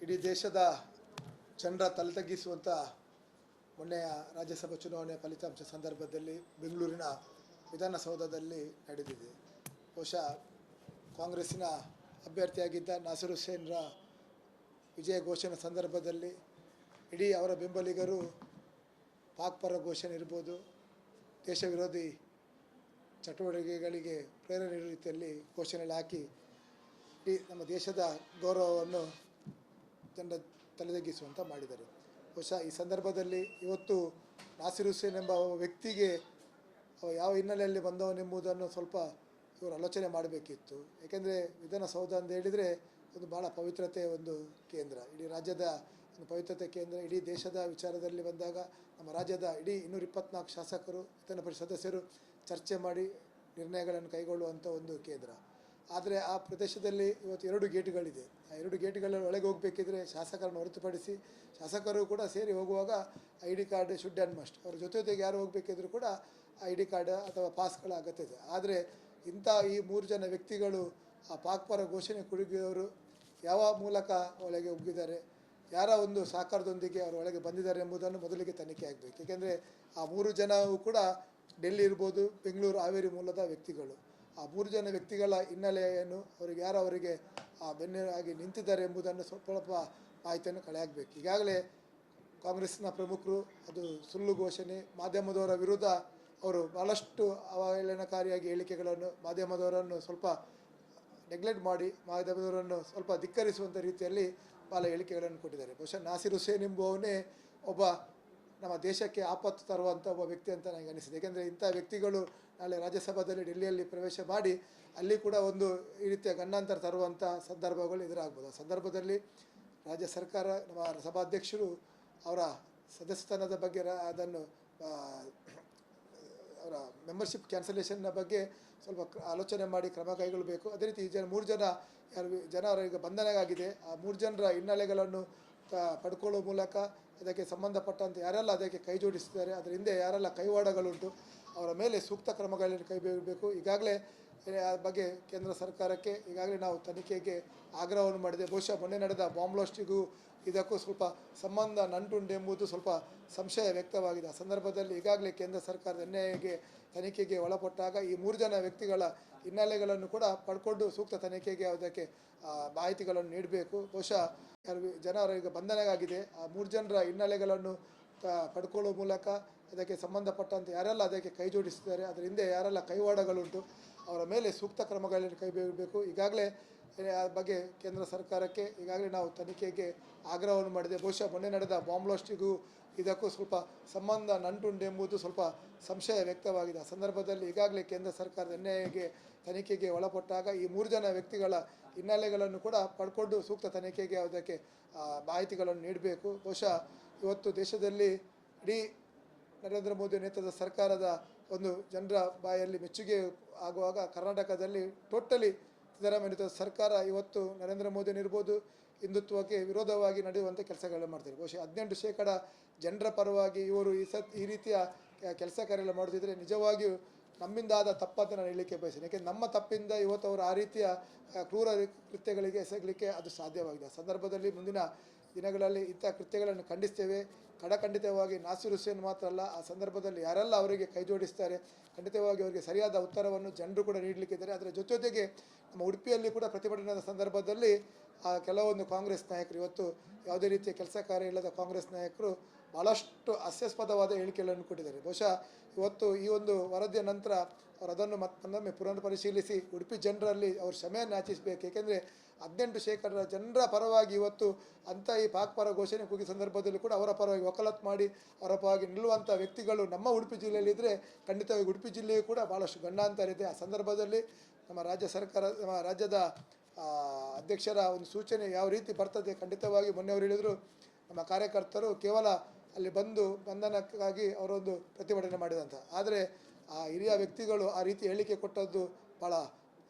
ಇಡೀ ದೇಶದ ಜನರ ತಲೆ ತಗ್ಗಿಸುವಂಥ ಮೊನ್ನೆಯ ರಾಜ್ಯಸಭಾ ಚುನಾವಣೆ ಫಲಿತಾಂಶ ಸಂದರ್ಭದಲ್ಲಿ ಬೆಂಗಳೂರಿನ ವಿಧಾನಸೌಧದಲ್ಲಿ ನಡೆದಿದೆ. ಬಹುಶಃ ಕಾಂಗ್ರೆಸ್ಸಿನ ಅಭ್ಯರ್ಥಿಯಾಗಿದ್ದ ನಾಸರ್ ಹುಸೇನ್ರ ವಿಜಯ ಘೋಷಣೆ ಸಂದರ್ಭದಲ್ಲಿ ಇಡೀ ಅವರ ಬೆಂಬಲಿಗರು ಪಾಕ್ ಪರ ಘೋಷಣೆ ಇರ್ಬೋದು, ದೇಶ ವಿರೋಧಿ ಚಟುವಟಿಕೆಗಳಿಗೆ ಪ್ರೇರಣೆ ರೀತಿಯಲ್ಲಿ ಘೋಷಣೆಗಳು ಹಾಕಿ ಈ ನಮ್ಮ ದೇಶದ ಗೌರವವನ್ನು ಜನರ ತಲೆದಗ್ಗಿಸುವಂತ ಮಾಡಿದರು ಬಹುಶಃ ಈ ಸಂದರ್ಭದಲ್ಲಿ ಇವತ್ತು ನಾಸಿರ್ ಹುಸೇನ್ ಎಂಬ ವ್ಯಕ್ತಿಗೆ ಯಾವ ಹಿನ್ನೆಲೆಯಲ್ಲಿ ಬಂದವನೆಂಬುದನ್ನು ಸ್ವಲ್ಪ ಇವರು ಆಲೋಚನೆ ಮಾಡಬೇಕಿತ್ತು. ಏಕೆಂದರೆ ವಿಧಾನಸೌಧ ಅಂತ ಹೇಳಿದರೆ ಒಂದು ಭಾಳ ಪವಿತ್ರತೆ ಒಂದು ಕೇಂದ್ರ. ಇಡೀ ರಾಜ್ಯದ ಒಂದು ಪವಿತ್ರತೆ ಕೇಂದ್ರ. ಇಡೀ ದೇಶದ ವಿಚಾರದಲ್ಲಿ ಬಂದಾಗ ನಮ್ಮ ರಾಜ್ಯದ ಇಡೀ ಇನ್ನೂರ ಇಪ್ಪತ್ನಾಲ್ಕು ಶಾಸಕರು ವಿಧಾನ ಪರಿಷತ್ ಸದಸ್ಯರು ಚರ್ಚೆ ಮಾಡಿ ನಿರ್ಣಯಗಳನ್ನು ಕೈಗೊಳ್ಳುವಂಥ ಒಂದು ಕೇಂದ್ರ. ಆದರೆ ಆ ಪ್ರದೇಶದಲ್ಲಿ ಇವತ್ತು ಎರಡು ಗೇಟ್ಗಳಿದೆ. ಆ ಎರಡು ಗೇಟ್ಗಳ ಒಳಗೆ ಹೋಗಬೇಕಿದ್ರೆ ಶಾಸಕರನ್ನು ಹೊರತುಪಡಿಸಿ ಶಾಸಕರು ಕೂಡ ಸೇರಿ ಹೋಗುವಾಗ I D card should and must. ಅವ್ರ ಜೊತೆ ಜೊತೆಗೆ ಯಾರು ಹೋಗಬೇಕಿದ್ರು ಕೂಡ ಐ ಡಿ ಕಾರ್ಡ್ ಅಥವಾ ಪಾಸ್ಗಳ ಅಗತ್ಯ ಇದೆ ಆದರೆ ಇಂಥ ಈ ಮೂರು ಜನ ವ್ಯಕ್ತಿಗಳು ಆ ಪಾಕ್ಪರ ಘೋಷಣೆ ಕುಡುಗಿದವರು ಯಾವ ಮೂಲಕ ಒಳಗೆ ಹೋಗಿದ್ದಾರೆ ಯಾರ ಒಂದು ಸಹಕಾರದೊಂದಿಗೆ ಅವರು ಒಳಗೆ ಬಂದಿದ್ದಾರೆ ಎಂಬುದನ್ನು ಮೊದಲಿಗೆ ತನಿಖೆ ಆಗಬೇಕು. ಏಕೆಂದರೆ ಆ ಮೂರು ಜನವೂ ಕೂಡ ಡೆಲ್ಲಿ ಇರ್ಬೋದು, ಬೆಂಗಳೂರು ಹಾವೇರಿ ಮೂಲದ ವ್ಯಕ್ತಿಗಳು. ಆ ಮೂರು ಜನ ವ್ಯಕ್ತಿಗಳ ಹಿನ್ನೆಲೆ ಏನು ಅವರಿಗೆ ಯಾರು ಅವರಿಗೆ ಆ ಬೆನ್ನೆ ಆಗಿ ನಿಂತಿದ್ದಾರೆ ಎಂಬುದನ್ನು ಸ್ವಲ್ಪ ಸ್ವಲ್ಪ ಮಾಹಿತಿಯನ್ನು ಕಳೆ ಹಾಕಬೇಕು ಈಗಾಗಲೇ ಕಾಂಗ್ರೆಸ್ನ ಪ್ರಮುಖರು, ಅದು ಸುಳ್ಳು ಘೋಷಣೆ, ಮಾಧ್ಯಮದವರ ವಿರುದ್ಧ ಅವರು ಭಾಳಷ್ಟು ಅವಹೇಳನಕಾರಿಯಾಗಿ ಹೇಳಿಕೆಗಳನ್ನು ಮಾಧ್ಯಮದವರನ್ನು ಸ್ವಲ್ಪ ನೆಗ್ಲೆಕ್ಟ್ ಮಾಡಿ ಮಾಧ್ಯಮದವರನ್ನು ಸ್ವಲ್ಪ ಧಿಕ್ಕರಿಸುವಂಥ ರೀತಿಯಲ್ಲಿ ಭಾಳ ಹೇಳಿಕೆಗಳನ್ನು ಕೊಟ್ಟಿದ್ದಾರೆ. ಬಹುಶಃ ನಾಸಿರ್ ಹುಸೇನ್ ಎಂಬುವವನೇ ಒಬ್ಬ ನಮ್ಮ ದೇಶಕ್ಕೆ ಆಪತ್ತು ತರುವಂಥ ಒಬ್ಬ ವ್ಯಕ್ತಿ ಅಂತ ನನಗೆ ಅನಿಸಿದೆ. ಏಕೆಂದರೆ ಇಂಥ ವ್ಯಕ್ತಿಗಳು ನಾಳೆ ರಾಜ್ಯಸಭಾದಲ್ಲಿ ಡೆಲ್ಲಿಯಲ್ಲಿ ಪ್ರವೇಶ ಮಾಡಿ ಅಲ್ಲಿ ಕೂಡ ಒಂದು ಈ ರೀತಿಯ ಗಂಡಾಂತರ ತರುವಂಥ ಸಂದರ್ಭಗಳು ಎದುರಾಗ್ಬೋದು. ಆ ಸಂದರ್ಭದಲ್ಲಿ ರಾಜ್ಯ ಸರ್ಕಾರ, ನಮ್ಮ ಸಭಾಧ್ಯಕ್ಷರು ಅವರ ಸದಸ್ಯತನದ ಬಗ್ಗೆ ಅದನ್ನು ಅವರ ಮೆಂಬರ್ಶಿಪ್ ಕ್ಯಾನ್ಸಲೇಷನ್ನ ಬಗ್ಗೆ ಸ್ವಲ್ಪ ಆಲೋಚನೆ ಮಾಡಿ ಕ್ರಮ ಕೈಗೊಳ್ಳಬೇಕು ಅದೇ ರೀತಿ ಜನ, ಮೂರು ಜನ ಯಾರು ಜನರ ಈಗ ಬಂಧನೆಗಾಗಿದೆ. ಆ ಮೂರು ಜನರ ಹಿನ್ನೆಲೆಗಳನ್ನು ಪಡ್ಕೊಳ್ಳೋ ಮೂಲಕ ಅದಕ್ಕೆ ಸಂಬಂಧಪಟ್ಟಂತೆ ಯಾರೆಲ್ಲ ಅದಕ್ಕೆ ಕೈ ಜೋಡಿಸಿದ್ದಾರೆ ಅದರ ಹಿಂದೆ ಯಾರೆಲ್ಲ ಕೈವಾಡಗಳುಂಟು ಅವರ ಮೇಲೆ ಸೂಕ್ತ ಕ್ರಮಗಳನ್ನು ಕೈಗೊಳ್ಳಬೇಕು ಈಗಾಗಲೇ ಆ ಬಗ್ಗೆ ಕೇಂದ್ರ ಸರ್ಕಾರಕ್ಕೆ ಈಗಾಗಲೇ ನಾವು ತನಿಖೆಗೆ ಆಗ್ರಹವನ್ನು ಮಾಡಿದೆ. ಬಹುಶಃ ಮೊನ್ನೆ ನಡೆದ ಬಾಂಬ್ ಬ್ಲಾಸ್ಟಿಗೂ ಇದಕ್ಕೂ ಸ್ವಲ್ಪ ಸಂಬಂಧ ನಂಟುಂಡೆಂಬುದು ಸ್ವಲ್ಪ ಸಂಶಯ ವ್ಯಕ್ತವಾಗಿದೆ. ಆ ಸಂದರ್ಭದಲ್ಲಿ ಈಗಾಗಲೇ ಕೇಂದ್ರ ಸರ್ಕಾರದ ಎನ್ಐಎಗೆ ತನಿಖೆಗೆ ಒಳಪಟ್ಟಾಗ ಈ ಮೂರು ಜನ ವ್ಯಕ್ತಿಗಳ ಹಿನ್ನೆಲೆಗಳನ್ನು ಕೂಡ ಪಡ್ಕೊಂಡು ಸೂಕ್ತ ತನಿಖೆಗೆ ಅದಕ್ಕೆ ಮಾಹಿತಿಗಳನ್ನು ನೀಡಬೇಕು. ಬಹುಶಃ ಜನರ ಈಗ ಬಂಧನಗಾಗಿದೆ. ಆ ಮೂರು ಜನರ ಹಿನ್ನೆಲೆಗಳನ್ನು ಪಡ್ಕೊಳ್ಳೋ ಮೂಲಕ ಅದಕ್ಕೆ ಸಂಬಂಧಪಟ್ಟಂತೆ ಯಾರೆಲ್ಲ ಅದಕ್ಕೆ ಕೈ ಜೋಡಿಸಿದ್ದಾರೆ, ಅದರ ಹಿಂದೆ ಯಾರೆಲ್ಲ ಕೈವಾಡಗಳುಂಟು, ಅವರ ಮೇಲೆ ಸೂಕ್ತ ಕ್ರಮಗಳನ್ನು ಕೈಗೊಳ್ಳಬೇಕು ಈಗಾಗಲೇ ಬಗ್ಗೆ ಕೇಂದ್ರ ಸರ್ಕಾರಕ್ಕೆ ಈಗಾಗಲೇ ನಾವು ತನಿಖೆಗೆ ಆಗ್ರಹವನ್ನು ಮಾಡಿದೆ. ಬಹುಶಃ ಮೊನ್ನೆ ನಡೆದ ಬಾಂಬ್ ಬ್ಲಾಸ್ಟಿಗೂ ಇದಕ್ಕೂ ಸ್ವಲ್ಪ ಸಂಬಂಧ ನಂಟುಂಡು ಎಂಬುದು ಸ್ವಲ್ಪ ಸಂಶಯ ವ್ಯಕ್ತವಾಗಿದೆ. ಆ ಸಂದರ್ಭದಲ್ಲಿ ಈಗಾಗಲೇ ಕೇಂದ್ರ ಸರ್ಕಾರದ ಎನ್ಐಎಗೆ ತನಿಖೆಗೆ ಒಳಪಟ್ಟಾಗ ಈ ಮೂರು ಜನ ವ್ಯಕ್ತಿಗಳ ಹಿನ್ನೆಲೆಗಳನ್ನು ಕೂಡ ಪಡ್ಕೊಂಡು ಸೂಕ್ತ ತನಿಖೆಗೆ ಅದಕ್ಕೆ ಮಾಹಿತಿಗಳನ್ನು ನೀಡಬೇಕು. ಬಹುಶಃ ಇವತ್ತು ದೇಶದಲ್ಲಿ ಇಡೀ ನರೇಂದ್ರ ಮೋದಿ ನೇತೃತ್ವದ ಸರ್ಕಾರದ ಒಂದು ಜನರ ಬಾಯಲ್ಲಿ ಮೆಚ್ಚುಗೆ ಆಗುವಾಗ ಕರ್ನಾಟಕದಲ್ಲಿ ಟೋಟಲಿ ಸಿದ್ದರಾಮಯ್ಯ ಸರ್ಕಾರ ಇವತ್ತು ನರೇಂದ್ರ ಮೋದಿನಿರ್ಬೋದು ಹಿಂದುತ್ವಕ್ಕೆ ವಿರೋಧವಾಗಿ ನಡೆಯುವಂಥ ಕೆಲಸಗಳನ್ನು ಮಾಡ್ತಾರೆ ಬಹುಶಃ ಹದಿನೆಂಟು ಶೇಕಡ ಜನರ ಪರವಾಗಿ ಇವರು ಈ ಸತ್, ಈ ರೀತಿಯ ಕೆಲಸ ಕಾರ್ಯಗಳು ಮಾಡುತ್ತಿದ್ದರೆ ನಿಜವಾಗಿಯೂ ನಮ್ಮಿಂದಾದ ತಪ್ಪಂತ ನಾನು ಹೇಳಲಿಕ್ಕೆ ಬಯಸ್ತೇನೆ. ನಮ್ಮ ತಪ್ಪಿಂದ ಇವತ್ತು ಅವರು ಆ ರೀತಿಯ ಕ್ರೂರ ಕೃತ್ಯಗಳಿಗೆ ಎಸಗಲಿಕ್ಕೆ ಅದು ಸಾಧ್ಯವಾಗಿದೆ. ಸಂದರ್ಭದಲ್ಲಿ ಮುಂದಿನ ದಿನಗಳಲ್ಲಿ ಇಂಥ ಕೃತ್ಯಗಳನ್ನು ಖಂಡಿಸ್ತೇವೆ. ಕಡಖಂಡಿತವಾಗಿ ನಾಸಿರ್ ಹುಸೇನ್ ಮಾತ್ರ ಅಲ್ಲ, ಆ ಸಂದರ್ಭದಲ್ಲಿ ಯಾರೆಲ್ಲ ಅವರಿಗೆ ಕೈ ಜೋಡಿಸ್ತಾರೆ, ಖಂಡಿತವಾಗಿ ಅವರಿಗೆ ಸರಿಯಾದ ಉತ್ತರವನ್ನು ಜನರು ಕೂಡ ನೀಡಲಿಕ್ಕಿದ್ದಾರೆ. ಅದರ ಜೊತೆ ಜೊತೆಗೆ ನಮ್ಮ ಉಡುಪಿಯಲ್ಲಿ ಕೂಡ ಪ್ರತಿಭಟನೆಯ ಸಂದರ್ಭದಲ್ಲಿ ಆ ಕೆಲವೊಂದು ಕಾಂಗ್ರೆಸ್ ನಾಯಕರು, ಇವತ್ತು ಯಾವುದೇ ರೀತಿಯ ಕೆಲಸ ಕಾರ್ಯ ಇಲ್ಲದ ಕಾಂಗ್ರೆಸ್ ನಾಯಕರು ಭಾಳಷ್ಟು ಹಾಸ್ಯಾಸ್ಪದವಾದ ಹೇಳಿಕೆಗಳನ್ನು ಕೊಟ್ಟಿದ್ದಾರೆ. ಬಹುಶಃ ಇವತ್ತು ಈ ಒಂದು ವರದಿಯ ನಂತರ ಅವರು ಅದನ್ನು ಮತ್ತೊಮ್ಮೆ ಪುನರ್ ಪರಿಶೀಲಿಸಿ ಉಡುಪಿ ಜನರಲ್ಲಿ ಅವರು ಕ್ಷಮೆಯನ್ನು ಯಾಚಿಸಬೇಕು. ಏಕೆಂದರೆ ಹದಿನೆಂಟು ಶೇಕಡ ಜನರ ಪರವಾಗಿ ಇವತ್ತು ಅಂಥ ಈ ಪಾಕ್ ಪರ ಘೋಷಣೆ ಕೂಗಿ ಸಂದರ್ಭದಲ್ಲಿ ಕೂಡ ಅವರ ಪರವಾಗಿ ವಕಾಲತ್ ಮಾಡಿ ಅವರ ಪರವಾಗಿ ನಿಲ್ಲುವಂಥ ವ್ಯಕ್ತಿಗಳು ನಮ್ಮ ಉಡುಪಿ ಜಿಲ್ಲೆಯಲ್ಲಿದ್ದರೆ ಖಂಡಿತವಾಗಿ ಉಡುಪಿ ಜಿಲ್ಲೆಯೂ ಕೂಡ ಭಾಳಷ್ಟು ಗಂಡಾಂತರ ಇದೆ. ಆ ಸಂದರ್ಭದಲ್ಲಿ ನಮ್ಮ ರಾಜ್ಯ ಸರ್ಕಾರ, ನಮ್ಮ ರಾಜ್ಯದ ಅಧ್ಯಕ್ಷರ ಒಂದು ಸೂಚನೆ ಯಾವ ರೀತಿ ಬರ್ತದೆ ಖಂಡಿತವಾಗಿ ಮೊನ್ನೆ ಅವರು ಹೇಳಿದರು, ನಮ್ಮ ಕಾರ್ಯಕರ್ತರು ಕೇವಲ ಅಲ್ಲಿ ಬಂದು ಬಂಧನಕ್ಕಾಗಿ ಅವರೊಂದು ಪ್ರತಿಭಟನೆ ಮಾಡಿದಂಥ ಆದರೆ ಆ ಹಿರಿಯ ವ್ಯಕ್ತಿಗಳು ಆ ರೀತಿ ಹೇಳಿಕೆ ಕೊಟ್ಟದ್ದು ಭಾಳ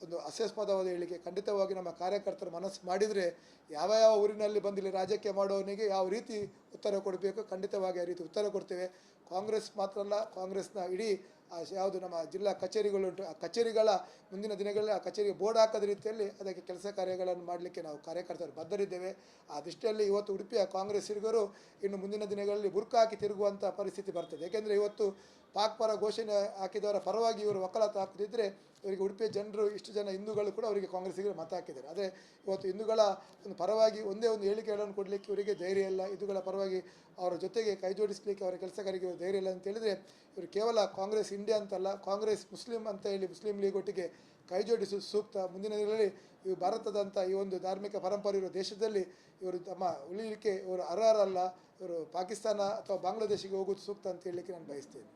ಒಂದು ಹಾಸ್ಯಾಸ್ಪದವಾದ ಹೇಳಿಕೆ. ಖಂಡಿತವಾಗಿ ನಮ್ಮ ಕಾರ್ಯಕರ್ತರು ಮನಸ್ಸು ಮಾಡಿದರೆ ಯಾವ ಯಾವ ಊರಿನಲ್ಲಿ ಬಂದಿಲ್ಲಿ ರಾಜಕೀಯ ಮಾಡೋವನಿಗೆ ಯಾವ ರೀತಿ ಉತ್ತರ ಕೊಡಬೇಕು, ಖಂಡಿತವಾಗಿ ಆ ರೀತಿ ಉತ್ತರ ಕೊಡ್ತೇವೆ. ಕಾಂಗ್ರೆಸ್ ಮಾತ್ರ ಅಲ್ಲ, ಕಾಂಗ್ರೆಸ್ನ ಇಡೀ ಆ ಯಾವುದು ನಮ್ಮ ಜಿಲ್ಲಾ ಕಚೇರಿಗಳುಂಟು ಆ ಕಚೇರಿಗಳ ಮುಂದಿನ ದಿನಗಳಲ್ಲಿ ಆ ಕಚೇರಿಗೆ ಬೋರ್ಡ್ ಹಾಕದ ರೀತಿಯಲ್ಲಿ ಅದಕ್ಕೆ ಕೆಲಸ ಕಾರ್ಯಗಳನ್ನು ಮಾಡಲಿಕ್ಕೆ ನಾವು ಕಾರ್ಯಕರ್ತರು ಬದ್ಧರಿದ್ದೇವೆ. ಆ ದೃಷ್ಟಿಯಲ್ಲಿ ಇವತ್ತು ಉಡುಪಿಯ ಕಾಂಗ್ರೆಸ್ ಹಿರಿಗರು ಇನ್ನು ಮುಂದಿನ ದಿನಗಳಲ್ಲಿ ಬುರ್ಕ ಹಾಕಿ ತಿರುಗುವಂಥ ಪರಿಸ್ಥಿತಿ ಬರ್ತದೆ. ಏಕೆಂದರೆ ಇವತ್ತು ಪಾಕ್ ಪರ ಘೋಷಣೆ ಹಾಕಿದವರ ಪರವಾಗಿ ಇವರು ವಕಾಲತ್ತು ಹಾಕದಿದ್ದರೆ ಇವರಿಗೆ ಉಡುಪಿಯ ಜನರು ಇಷ್ಟು ಜನ ಹಿಂದೂಗಳು ಕೂಡ ಅವರಿಗೆ ಕಾಂಗ್ರೆಸ್ಸಿಗೆ ಮತ ಹಾಕಿದ್ದಾರೆ. ಆದರೆ ಇವತ್ತು ಹಿಂದೂಗಳ ಒಂದು ಪರವಾಗಿ ಒಂದೇ ಒಂದು ಹೇಳಿಕೆಗಳನ್ನು ಕೊಡಲಿಕ್ಕೆ ಇವರಿಗೆ ಧೈರ್ಯ ಇಲ್ಲ. ಹಿಂದೂಗಳ ಪರವಾಗಿ ಅವರ ಜೊತೆಗೆ ಕೈ ಜೋಡಿಸಲಿಕ್ಕೆ ಅವರ ಕೆಲಸಗಾರಿಗೆ ಧೈರ್ಯ ಇಲ್ಲ ಅಂತ ಹೇಳಿದರೆ ಇವರು ಕೇವಲ ಕಾಂಗ್ರೆಸ್ ಇಂಡಿಯಾ ಅಂತಲ್ಲ, ಕಾಂಗ್ರೆಸ್, ಮುಸ್ಲಿಂ ಅಂತ ಹೇಳಿ ಮುಸ್ಲಿಂ ಲೀಗ್ ಒಟ್ಟಿಗೆ ಕೈ ಜೋಡಿಸುವುದು ಸೂಕ್ತ. ಮುಂದಿನ ದಿನಗಳಲ್ಲಿ ಇವು ಭಾರತದಂಥ ಈ ಒಂದು ಧಾರ್ಮಿಕ ಪರಂಪರೆ ಇರುವ ದೇಶದಲ್ಲಿ ಇವರು ತಮ್ಮ ಉಳಿಲಿಕ್ಕೆ ಇವರು ಅರ್ಹರಲ್ಲ. ಇವರು ಪಾಕಿಸ್ತಾನ ಅಥವಾ ಬಾಂಗ್ಲಾದೇಶಿಗೆ ಹೋಗೋದು ಸೂಕ್ತ ಅಂತ ಹೇಳಲಿಕ್ಕೆ ನಾನು ಬಯಸ್ತೇನೆ.